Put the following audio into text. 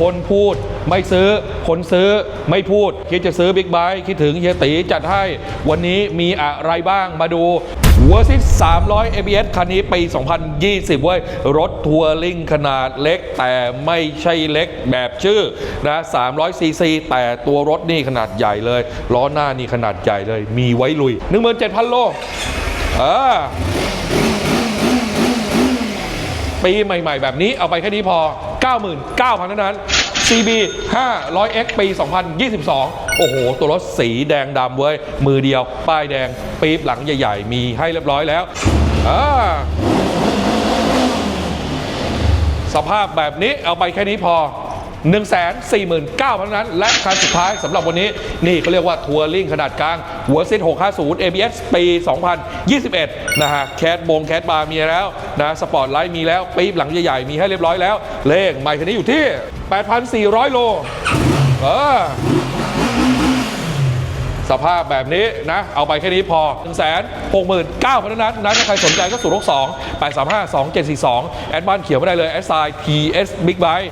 คนพูดไม่ซื้อ คนซื้อไม่พูด คิดจะซื้อบิ๊กไบค์คิดถึงเฮียตีจัดให้ วันนี้มีอะไรบ้างมาดูหัวซิส300 ABS คันนี้ปี 2020 เว้ย รถทัวริงขนาดเล็กแต่ไม่ใช่เล็กแบบชื่อนะ300 ซีซี แต่ตัวรถนี่ขนาดใหญ่เลย ล้อหน้านี่ขนาดใหญ่เลย มีไว้ลุย 17,000 โลเออปีใหม่ ๆ แบบนี้เอาไปแค่นี้พอ 99,000เท่านั้น CB 500X ปี 2022 โอ้โห ตัวรถสีแดงดำเว้ย มือเดียว ป้ายแดง ปี๊บหลังใหญ่ๆ มีให้เรียบร้อยแล้ว อ่า สภาพแบบนี้เอาไปแค่นี้พอ 1 4 9 0 0 0นั้น และคันสุดท้ายสำหรับวันนี้ นี่เขาเรียกว่าทัวริงขนาดกลาง หัวซิด650 ABS ปี 2021 นะฮะ แคดบงแคดบาร์มีแล้วนะสปอร์ตไลท์มีแล้ว ปี๊บหลังใหญ่ๆ มีให้เรียบร้อยแล้ว เลขใหม่คันนี้อยู่ที่ 8,400 โลเออสภาพแบบนี้นะ เอาไปแค่นี้พอ 1 6 9 0 0 0เท่านั้นนะถ้าใครสนใจก็0 6 2 8 3 5 2 7 4 2 แอดบ้านเขียวไม่ได้เลยแอดไซน์ TS Big Bike